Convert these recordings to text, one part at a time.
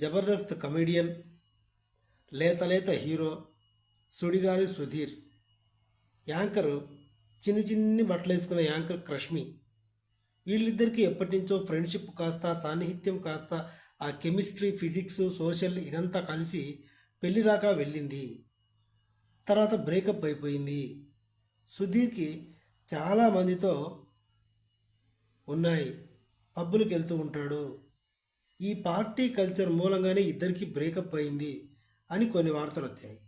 Jabardasth comedian లేత లేత hero Sudigali Sudheer. Anchor చిన్ని చిన్ని బట్టలు వేసుకున్న యాంకర్ క్రష్మి. వీళ్ళిద్దరికీ ఎప్పటి నుంచో ఫ్రెండ్షిప్ కాస్త సాన్నిహిత్యం కాస్త ఆ కెమిస్ట్రీ ఫిజిక్స్ సోషల్ ఇదంతా కలిసి పెళ్ళి దాకా వెళ్ళింది. తర్వాత బ్రేకప్ అయిపోయింది. సుధీర్కి చాలామందితో ఉన్నాయి. పబ్బులకు వెళ్తూ ఉంటాడు. ఈ పార్టీ కల్చర్ మూలంగానే ఇద్దరికి బ్రేకప్ అయింది అని కొన్ని వార్తలు వచ్చాయి.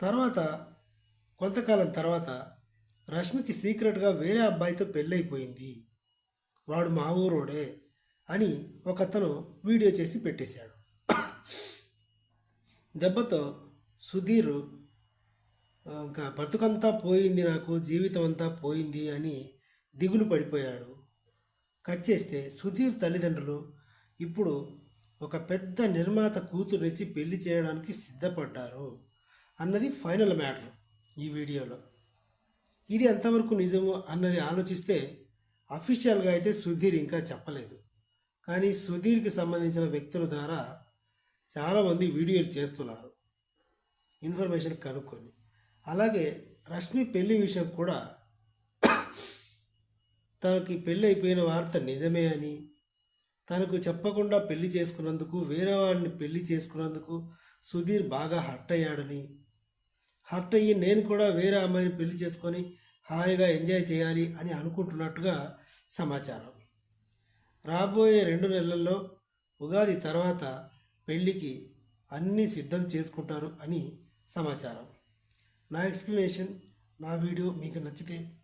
తర్వాత కొంతకాలం తర్వాత రష్మికి సీక్రెట్గా వేరే అబ్బాయితో పెళ్ళైపోయింది. వాడు మా ఊరోడే అని ఒకతను వీడియో చేసి పెట్టేశాడు. దెబ్బతో సుధీర్ ఇంకా బ్రతుకంతా పోయింది నాకు జీవితం అంతా పోయింది అని దిగులు పడిపోయాడు. కట్ చేస్తే సుధీర్ తల్లిదండ్రులు ఇప్పుడు ఒక పెద్ద నిర్మాత కూతురునిచ్చి పెళ్ళి చేయడానికి సిద్ధపడ్డారు అన్నది ఫైనల్ మ్యాటర్ ఈ వీడియోలో. ఇది ఎంతవరకు నిజము అన్నది ఆలోచిస్తే అఫీషియల్గా అయితే సుధీర్ ఇంకా చెప్పలేదు. కానీ సుధీర్కి సంబంధించిన వ్యక్తుల ద్వారా చాలామంది వీడియోలు చేస్తున్నారు. ఇన్ఫర్మేషన్ కనుక్కొని. అలాగే రష్మి పెళ్ళి విషయం కూడా తనకి పెళ్ళి అయిపోయిన వార్త నిజమే అని. తనకు చెప్పకుండా పెళ్ళి చేసుకున్నందుకు వేరే వాడిని పెళ్ళి చేసుకున్నందుకు సుధీర్ బాగా హర్ట్ అయ్యాడని హర్ట్ అయ్యి నేను కూడా వేరే అమ్మాయిని పెళ్ళి చేసుకొని హాయిగా ఎంజాయ్ చేయాలి అని అనుకుంటున్నట్టుగా సమాచారం. రాబోయే రెండు నెలల్లో ఉగాది తర్వాత పెళ్ళికి అన్నీ సిద్ధం చేసుకుంటారు అని సమాచారం. నా ఎక్స్ప్లెనేషన్ నా వీడియో మీకు నచ్చితే